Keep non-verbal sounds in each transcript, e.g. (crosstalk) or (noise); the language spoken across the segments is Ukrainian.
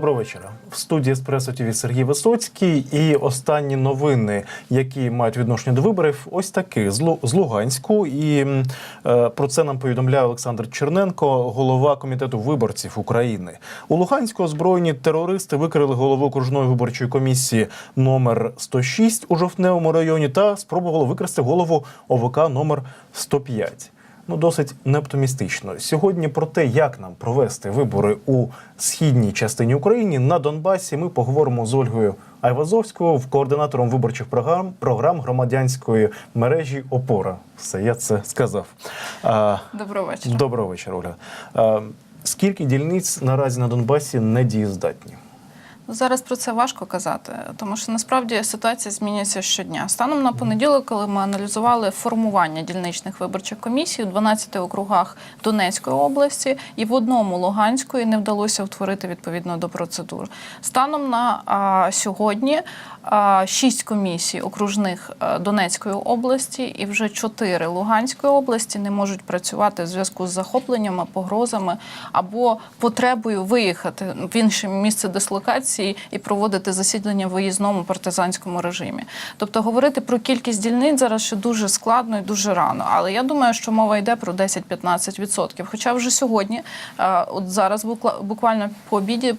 Доброго вечора. В студії Еспресо ТВ Сергій Висоцький. І останні новини, які мають відношення до виборів, ось такі з Лу- з Луганську. І е, про це нам повідомляє Олександр Черненко, голова комітету виборців України. У Луганську озброєні терористи викрили голову окружної виборчої комісії номер 106 у жовтневому районі та спробували викрасти голову ОВК номер 105. Ну, досить неоптимістично. Сьогодні про те, як нам провести вибори у східній частині України на Донбасі, ми поговоримо з Ольгою Айвазовською, координатором виборчих програм програм громадянської мережі Опора. Все, я це сказав. Доброго вечора. доброго вечора, Ольга. Скільки дільниць наразі на Донбасі недієздатні? Зараз про це важко казати, тому що насправді ситуація змінюється щодня. Станом на понеділок, коли ми аналізували формування дільничних виборчих комісій у 12 округах Донецької області і в одному Луганської не вдалося утворити відповідно до процедур. Станом на а, сьогодні а, шість комісій окружних Донецької області і вже чотири Луганської області не можуть працювати в зв'язку з захопленнями, погрозами або потребою виїхати в інше місце дислокації і проводити засідання в виїзному партизанському режимі. Тобто говорити про кількість дільниць зараз ще дуже складно і дуже рано. Але я думаю, що мова йде про 10-15%. Хоча вже сьогодні, е, от зараз буквально по обіді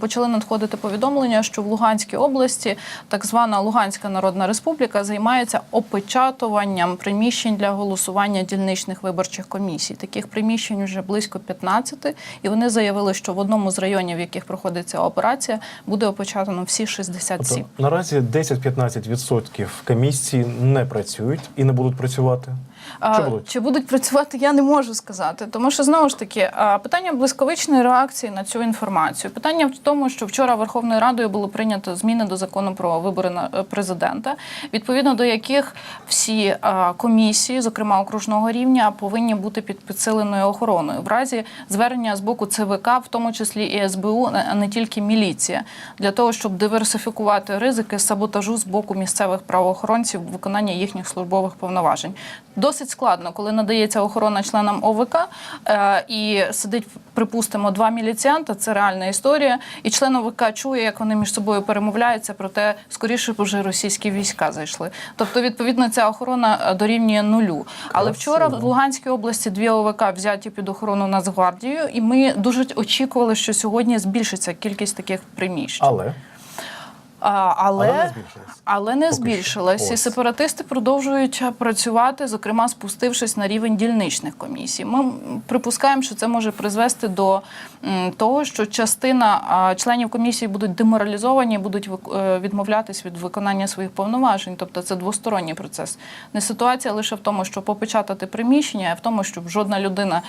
почали надходити повідомлення, що в Луганській області так звана Луганська Народна Республіка займається опечатуванням приміщень для голосування дільничних виборчих комісій. Таких приміщень вже близько 15, і вони заявили, що в одному з районів, в яких проходить ця операція, буде опечатано всі 67. Тобто наразі 10-15% комісії не працюють і не будуть працювати. Чи будуть? Чи будуть працювати, я не можу сказати. Тому що знову ж таки питання близьковичної реакції на цю інформацію. Питання в тому, що вчора Верховною Радою було прийнято зміни до закону про вибори на е, президента, відповідно до яких всі комісії, зокрема окружного рівня, повинні бути під підсиленою охороною в разі звернення з боку ЦВК, в тому числі і СБУ, а не тільки міліція, для того, щоб диверсифікувати ризики саботажу з боку місцевих правоохоронців в виконанні їхніх службових повноважень. Досить складно, коли надається охорона членам ОВК е, і сидить, припустимо, два міліціанта. Це реальна історія. І член ОВК чує, як вони між собою перемовляються, проте скоріше б вже російські війська зайшли. Тобто, відповідно, ця охорона е, дорівнює нулю. Але вчора в Луганській області дві ОВК взяті під охорону Нацгвардією, і ми дуже очікували, що сьогодні збільшиться кількість таких приміщень. Але але, Але не збільшилось. але не Поки що. збільшилось. І сепаратисти продовжують працювати, зокрема спустившись на рівень дільничних комісій. Ми припускаємо, що це може призвести до того, що частина членів комісії будуть деморалізовані, будуть е, відмовлятись від виконання своїх повноважень. Тобто це двосторонній процес. Не ситуація лише в тому, щоб попечатати приміщення, а в тому, щоб жодна людина.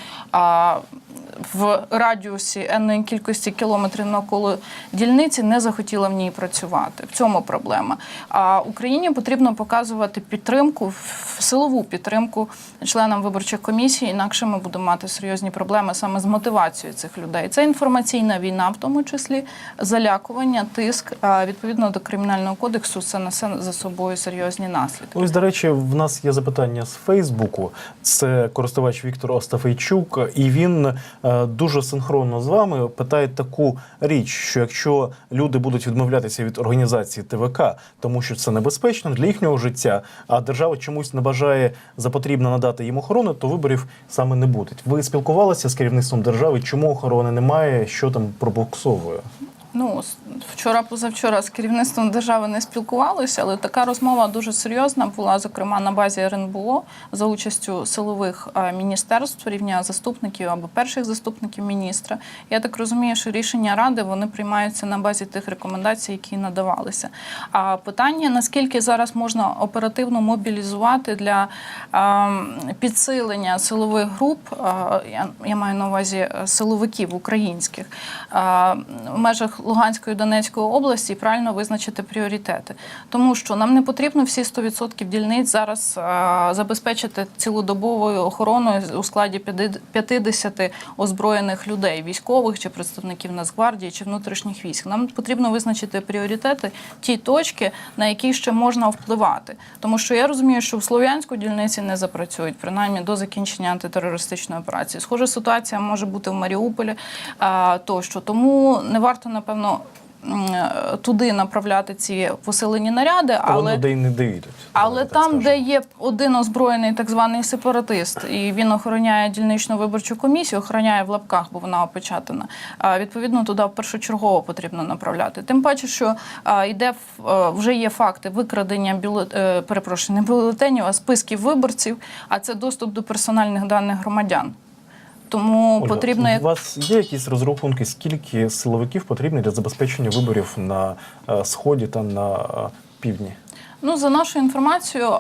В радіусі енної кількості кілометрів навколо дільниці не захотіла в ній працювати. В цьому проблема. А Україні потрібно показувати підтримку, силову підтримку членам виборчих комісій, інакше ми будемо мати серйозні проблеми саме з мотивацією цих людей. Це інформаційна війна, в тому числі залякування, тиск. Відповідно до кримінального кодексу, це несе за собою серйозні наслідки. Ось, до речі, в нас є запитання з Фейсбуку. Це користувач Віктор Остафейчук, і він е, дуже синхронно з вами питає таку річ, що якщо люди будуть відмовлятися від організації ТВК, тому що це небезпечно для їхнього життя, а держава чомусь не бажає за потрібно надати їм охорону, то виборів саме не буде. Ви спілкувалися з керівництвом держави? Чому охорони немає? Що там пробуксовує? Ну, вчора, позавчора з керівництвом держави не спілкувалися, але така розмова дуже серйозна була, зокрема на базі РНБО за участю силових е, міністерств, рівня заступників або перших заступників міністра. Я так розумію, що рішення ради вони приймаються на базі тих рекомендацій, які надавалися. А питання наскільки зараз можна оперативно мобілізувати для е, підсилення силових груп, е, я, маю на увазі силовиків українських в межах Луганської і Донецької області і правильно визначити пріоритети. Тому що нам не потрібно всі 100% дільниць зараз забезпечити цілодобовою охороною у складі 50 озброєних людей, військових чи представників Нацгвардії чи внутрішніх військ. Нам потрібно визначити пріоритети, ті точки, на які ще можна впливати. Тому що я розумію, що в Слов'янську дільниці не запрацюють, принаймні до закінчення антитерористичної операції. Схожа ситуація може бути в Маріуполі тощо. Тому не варто напевно туди направляти ці посилені наряди, Але... Але людей не доїдуть. але там, скажемо. де є один озброєний так званий сепаратист, і він охороняє дільничну виборчу комісію, охороняє в лапках, бо вона опечатана. Відповідно, туди першочергово потрібно направляти. Тим паче, що йде е, вже є факти викрадення бюле- е, перепрошую, не бюлетенів, а списків виборців, а це доступ до персональних даних громадян. Тому Ольга, потрібно як У вас є якісь розрахунки, скільки силовиків потрібно для забезпечення виборів на е, сході та на е, півдні? Ну, за нашою інформацією,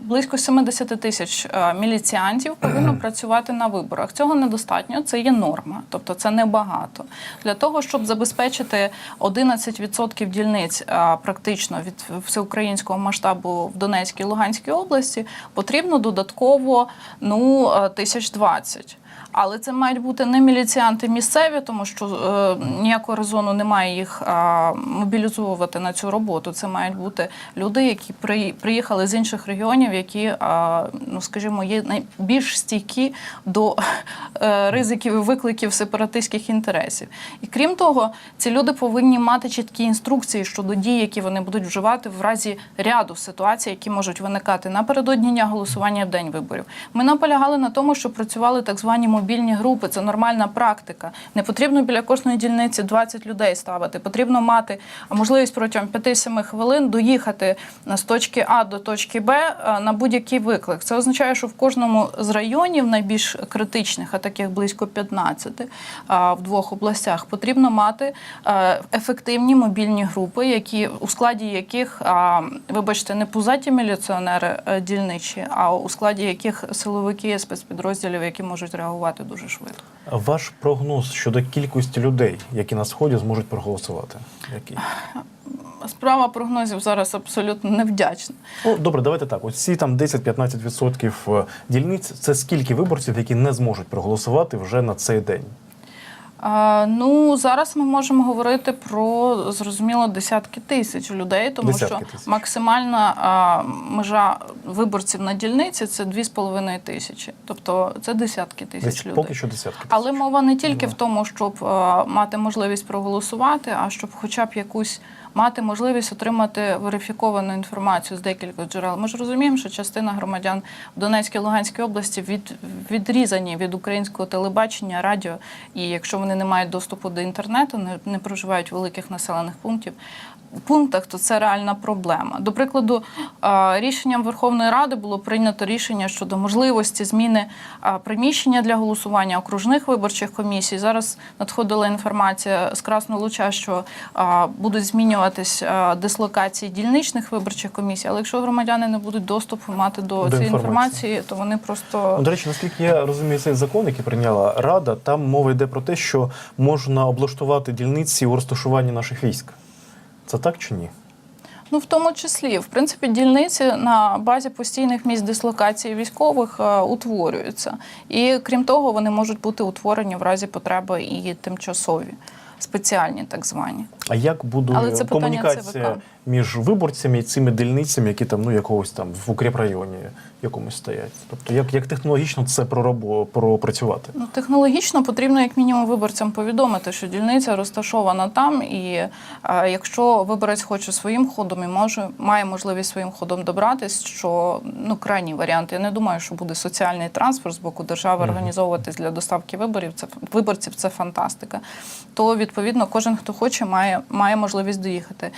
близько 70 тисяч міліціантів повинно (clears throat) працювати на виборах. Цього недостатньо, це є норма, тобто це небагато. Для того, щоб забезпечити 11% дільниць практично від всеукраїнського масштабу в Донецькій і Луганській області, потрібно додатково ну, а, тисяч 20. Але це мають бути не міліціанти місцеві, тому що е, ніякого резону немає їх а, мобілізовувати на цю роботу. Це мають бути люди, які при, приїхали з інших регіонів, які, а, ну скажімо, є найбільш стійкі до е, ризиків і викликів сепаратистських інтересів. І крім того, ці люди повинні мати чіткі інструкції щодо дій, які вони будуть вживати в разі ряду ситуацій, які можуть виникати напередодні дня голосування в день виборів. Ми наполягали на тому, що працювали так звані мобільні групи. Це нормальна практика. Не потрібно біля кожної дільниці 20 людей ставити. Потрібно мати можливість протягом 5-7 хвилин доїхати з точки А до точки Б е, на будь-який виклик. Це означає, що в кожному з районів найбільш критичних, а таких близько 15 в двох областях, потрібно мати е, ефективні мобільні групи, які у складі яких, вибачте, не пузаті міліціонери е, дільничі, а у складі яких силовики спецпідрозділів, які можуть реагувати дуже швидко. Ваш прогноз щодо кількості людей, які на сході зможуть проголосувати? Який? Справа прогнозів зараз абсолютно невдячна. Ну, добре, давайте так. Ось ці там 10-15% дільниць це скільки виборців, які не зможуть проголосувати вже на цей день? Ну зараз ми можемо говорити про зрозуміло десятки тисяч людей, тому Десятки що тисяч. максимальна а, межа виборців на дільниці це 2,5 тисячі, тобто це десятки тисяч Десь людей. поки що десятки. тисяч. Але мова не тільки Ну. в тому, щоб а, мати можливість проголосувати, а щоб хоча б якусь мати можливість отримати верифіковану інформацію з декількох джерел. Ми ж розуміємо, що частина громадян в Донецькій Луганській області від, відрізані від українського телебачення, радіо, і якщо вони не мають доступу до інтернету, не, не проживають великих населених пунктів. Пунктах, то це реальна проблема. До прикладу, рішенням Верховної Ради було прийнято рішення щодо можливості зміни приміщення для голосування окружних виборчих комісій. Зараз надходила інформація з Красного Луча, що будуть змінюватись дислокації дільничних виборчих комісій. Але якщо громадяни не будуть доступу мати до, До цієї інформації. то вони просто Ну, до речі, наскільки я розумію цей закон, який прийняла Рада, там мова йде про те, що можна облаштувати дільниці у розташуванні наших військ. Це так чи ні? Ну, в тому числі, в принципі, дільниці на базі постійних місць дислокації військових е, утворюються. І крім того, вони можуть бути утворені в разі потреби і тимчасові, спеціальні так звані. А як буде комунікація. Між виборцями і цими дільницями, які там ну якогось там в укріпрайоні якомусь стоять? Тобто, як, як технологічно це прорабо- пропрацювати? Ну, технологічно потрібно як мінімум виборцям повідомити, що дільниця розташована там, і е, якщо виборець хоче своїм ходом і може має можливість своїм ходом добратись, що ну крайній варіант. Я не думаю, що буде соціальний транспорт з боку держави організовуватись для доставки виборів. Це виборців, це фантастика. То відповідно кожен, хто хоче, має, має можливість доїхати.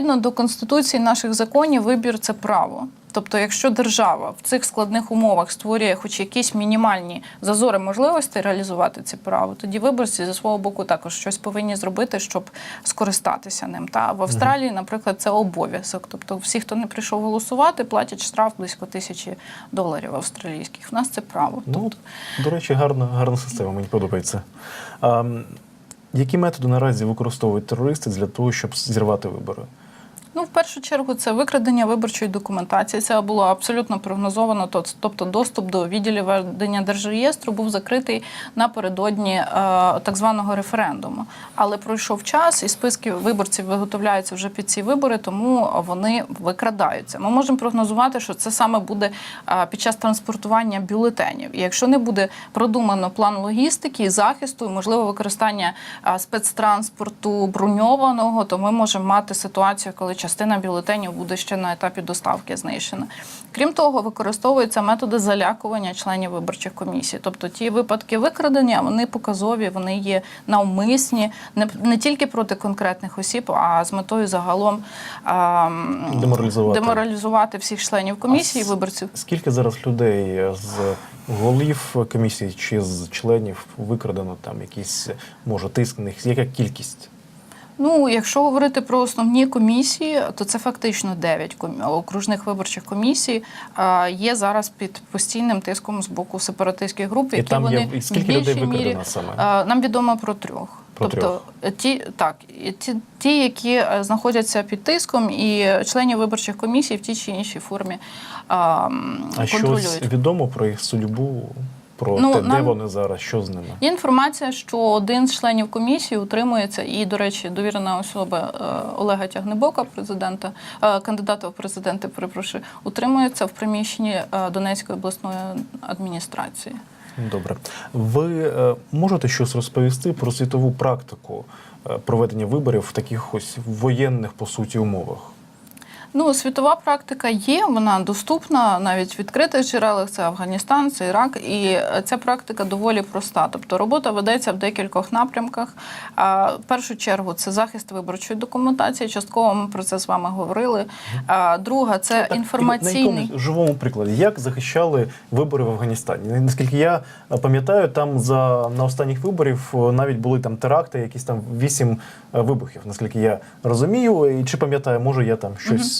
Відповідно до конституції наших законів, вибір це право. Тобто, якщо держава в цих складних умовах створює хоч якісь мінімальні зазори можливості реалізувати ці право, тоді виборці зі свого боку також щось повинні зробити, щоб скористатися ним. Та в Австралії, наприклад, це обов'язок. Тобто, всі, хто не прийшов голосувати, платять штраф близько тисячі доларів австралійських. В нас це право. Ну, до речі, гарна, гарна система, мені подобається. А, які методи наразі використовують терористи для того, щоб зірвати вибори? Ну, в першу чергу, це викрадення виборчої документації. Це було абсолютно прогнозовано. Тобто, доступ до відділів ведення держреєстру був закритий напередодні е, так званого референдуму. Але пройшов час, і списки виборців виготовляються вже під ці вибори, тому вони викрадаються. Ми можемо прогнозувати, що це саме буде е, під час транспортування бюлетенів. І якщо не буде продумано план логістики, захисту, і можливо використання е, спецтранспорту броньованого, то ми можемо мати ситуацію, коли частина бюлетенів буде ще на етапі доставки знищена. Крім того, використовуються методи залякування членів виборчих комісій. Тобто ті випадки викрадення вони показові, вони є навмисні, не, не тільки проти конкретних осіб, а з метою загалом а, Деморалізувати. деморалізувати всіх членів комісії, А виборців. Скільки зараз людей з голів комісії чи з членів викрадено там якісь, може, тиск на них? Яка кількість? Ну, якщо говорити про основні комісії, то це фактично 9 комі- окружних виборчих комісій є зараз під постійним тиском з боку сепаратистських груп, І які там вони є і скільки в людей більшій мірі саме? нам відомо про трьох. Про тобто трьох. ті так, ті, ті, які е, знаходяться під тиском, і членів виборчих комісій в тій чи іншій формі а, А контролюють. щось відомо про їх судьбу, про Ну, те, де вони зараз, що з ними? Є інформація, що один з членів комісії утримується, і, до речі, довірена особа е, Олега Тягнебока, президента, е, кандидата в президенти, перепрошую, утримується в приміщенні е, Донецької обласної адміністрації. Добре. Ви можете щось розповісти про світову практику проведення виборів в таких ось воєнних по суті умовах? Ну, світова практика є, вона доступна навіть в відкритих джерелах. Це Афганістан, це Ірак, і е, ця практика доволі проста. Тобто робота ведеться в декількох напрямках. А, В першу чергу це захист виборчої документації. Частково ми про це з вами говорили. А, Друга це Так, інформаційний. на якомусь живому прикладі, як захищали вибори в Афганістані? Наскільки я е, пам'ятаю, там за на останніх виборів е, навіть були там теракти, якісь там вісім вибухів, наскільки я розумію, і чи пам'ятаю, може я там щось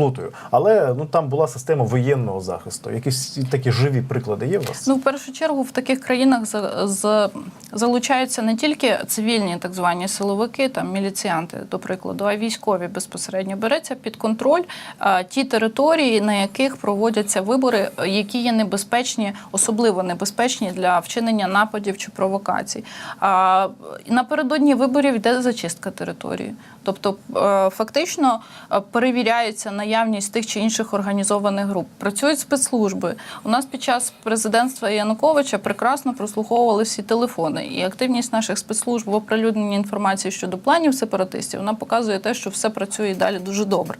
плутаю. Але ну там була система воєнного захисту. Якісь такі живі приклади є у вас? Ну, в першу чергу, в таких країнах за- з- залучаються не тільки цивільні так звані силовики, там міліціянти, до прикладу, а військові безпосередньо береться під контроль а, ті території, на яких проводяться вибори, які є небезпечні, особливо небезпечні для вчинення нападів чи провокацій. А напередодні виборів йде зачистка території. Тобто, е, фактично е, перевіряється наявність тих чи інших організованих груп. Працюють спецслужби. У нас під час президентства Януковича прекрасно прослуховували всі телефони, і активність наших спецслужб в оприлюдненні інформації щодо планів сепаратистів вона показує те, що все працює далі дуже добре.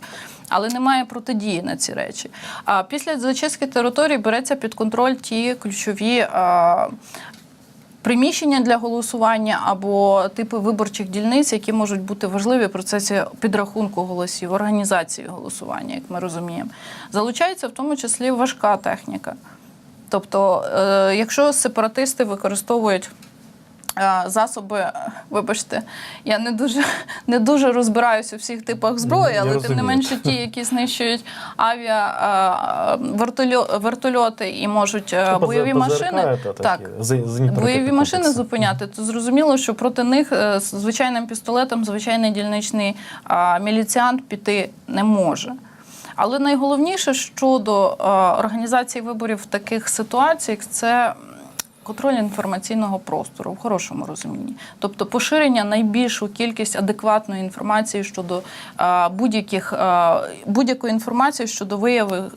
Але немає протидії на ці речі. А після зачистки території береться під контроль ті ключові. а, приміщення для голосування або типи виборчих дільниць, які можуть бути важливі в процесі підрахунку голосів, організації голосування, як ми розуміємо. Залучається в тому числі важка техніка. Тобто, е, якщо сепаратисти використовують засоби, вибачте, я не дуже не дуже розбираюся у всіх типах зброї, але тим не менше ті, які знищують авіа е, вертольоти і можуть е, бойові машини. Так, бойові машини зупиняти, то зрозуміло, що проти них е, звичайним пістолетом звичайний дільничний міліціант піти не може. Але найголовніше щодо е, організації виборів в таких ситуаціях це контроль інформаційного простору в хорошому розумінні, тобто поширення найбільшу кількість адекватної інформації щодо е, будь-яких е, будь-якої інформації щодо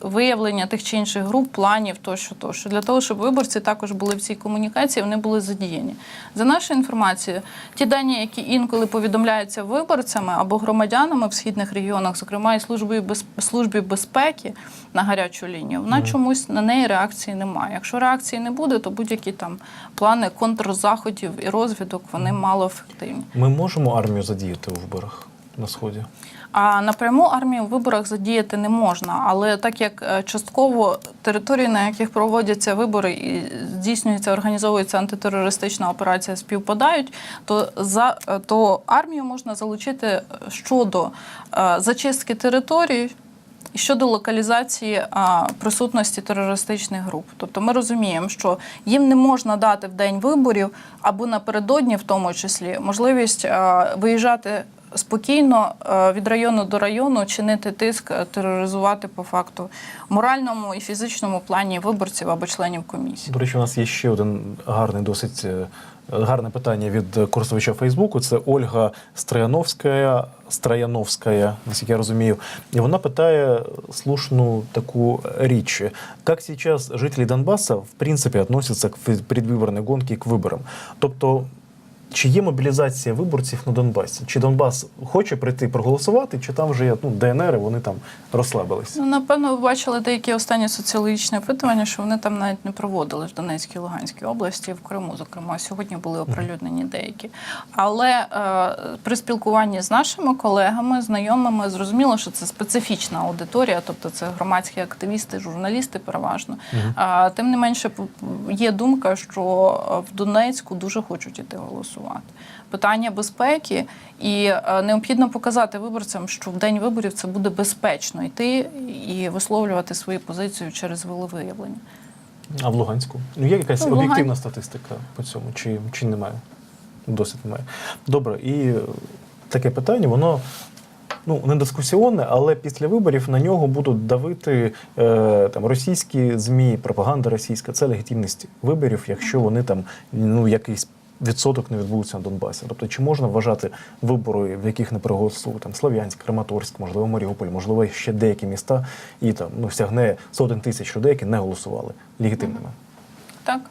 виявлення тих чи інших груп, планів тощо, тощо, для того, щоб виборці також були в цій комунікації, вони були задіяні. За нашою інформацією, ті дані, які інколи повідомляються виборцями або громадянами в східних регіонах, зокрема і службою без службі безпеки на гарячу лінію, вона чомусь на неї реакції немає. Якщо реакції не буде, то будь-які там плани контрзаходів і розвідок вони мало ефективні. Ми можемо армію задіяти у виборах на сході. А напряму армію в виборах задіяти не можна. Але так як е, частково території, на яких проводяться вибори і здійснюється, організовується антитерористична операція, співпадають, то за е, то армію можна залучити щодо е, зачистки територій. І щодо локалізації а, присутності терористичних груп, тобто ми розуміємо, що їм не можна дати в день виборів або напередодні, в тому числі, можливість а, виїжджати спокійно від району до району чинити тиск, е, тероризувати по факту моральному і фізичному плані виборців або членів комісії. До речі, у нас є ще один гарний, досить е, гарне питання від користувача Фейсбуку. Це Ольга Страяновська, Страяновська, наскільки я розумію. І вона питає слушну таку річ. Як зараз жителі Донбасу в принципі, относяться к предвиборной гонки к виборам? Тобто, чи є мобілізація виборців на Донбасі? Чи Донбас хоче прийти проголосувати, чи там вже є ну, ДНР, і вони там розслабились? Ну, напевно, ви бачили деякі останні соціологічні опитування, що вони там навіть не проводили в Донецькій і Луганській області, в Криму, зокрема, сьогодні були оприлюднені деякі. Але е, при спілкуванні з нашими колегами, знайомими, зрозуміло, що це специфічна аудиторія, тобто це громадські активісти, журналісти переважно. А, тим не менше, є думка, що е, в Донецьку дуже хочуть іти голосувати. Питання безпеки, і е, необхідно показати виборцям, що в день виборів це буде безпечно йти і висловлювати свою позицію через волевиявлення. А в Луганську? Ну, є якась Ну, Луган- об'єктивна статистика по цьому, чи, чи немає? Досить немає. Добре, і е, таке питання, воно ну, не дискусіонне, але після виборів на нього будуть давити е, там, російські ЗМІ, пропаганда російська. Це легітимність виборів, якщо вони там ну, якийсь відсоток не відбудеться на Донбасі. Тобто, чи можна вважати вибори, в яких не проголосував там Слов'янськ, Краматорськ, можливо, Маріуполь, можливо, ще деякі міста, і там ну, сягне сотень тисяч людей, які не голосували легітимними? Так.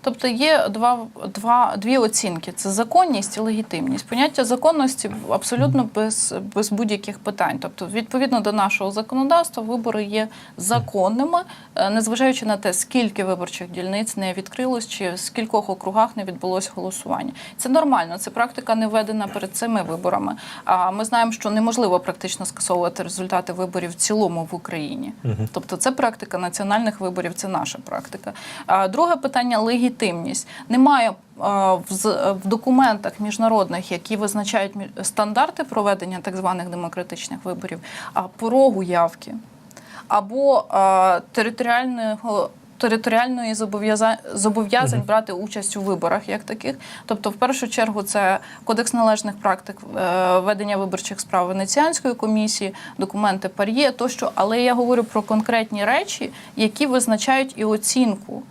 Тобто є два, два, дві оцінки: це законність і легітимність. Поняття законності абсолютно без, без будь-яких питань. Тобто, відповідно до нашого законодавства, вибори є законними, е, незважаючи на те, скільки виборчих дільниць не відкрилось, чи в скількох округах не відбулось голосування. Це нормально. Це практика не введена перед цими виборами. А ми знаємо, що неможливо практично скасовувати результати виборів в цілому в Україні. Тобто, це практика національних виборів, це наша практика. А друге питання легітимність. Немає в, з- в документах міжнародних, які визначають стандарти проведення так званих демократичних виборів, а порогу явки або а, територіального. Територіальної зобов'язань зобов'язань брати участь у виборах як таких, тобто, в першу чергу, це кодекс належних практик е, ведення виборчих справ Венеціанської комісії, документи пар'є тощо. Але я говорю про конкретні речі, які визначають і оцінку.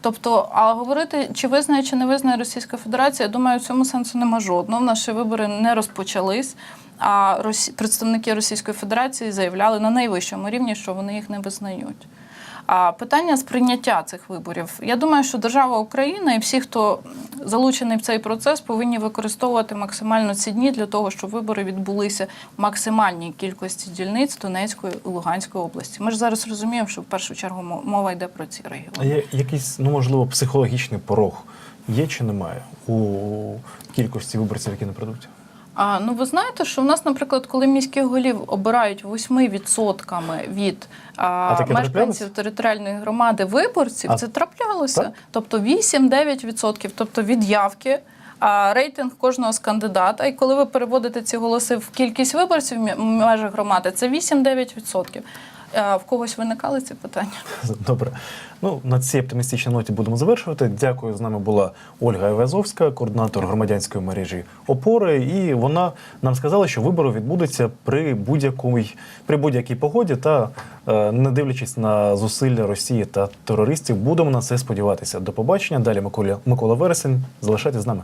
Тобто, а говорити, чи визнає, чи не визнає Російська Федерація, я думаю, в цьому сенсу нема жодного. Наші вибори не розпочались. А представники Російської Федерації заявляли на найвищому рівні, що вони їх не визнають. А питання сприйняття цих виборів. Я думаю, що держава Україна і всі, хто залучений в цей процес, повинні використовувати максимально ці дні для того, щоб вибори відбулися в максимальній кількості дільниць Донецької і Луганської області. Ми ж зараз розуміємо, що в першу чергу мова йде про ці А регіони. є якийсь, ну можливо, психологічний порог є чи немає у кількості виборців, які не прийдуть? А ну ви знаєте, що в нас, наприклад, коли міських голів обирають 8% від а, а мешканців територіальної громади виборців, А- це траплялося. Так? Тобто 8-9%, тобто від явки. А рейтинг кожного з кандидата, і коли ви переводите ці голоси в кількість виборців в межах громади, це 8-9%. В когось виникали ці питання? (laughs) Добре. Ну, на цій оптимістичній ноті будемо завершувати. Дякую. З нами була Ольга Івазовська, координатор громадянської мережі опори. І вона нам сказала, що вибори відбудуться при будь-якій при будь-якій погоді та е, не дивлячись на зусилля Росії та терористів. Будемо на це сподіватися. До побачення. Далі Микола, Микола Вересень. Залишайтесь з нами.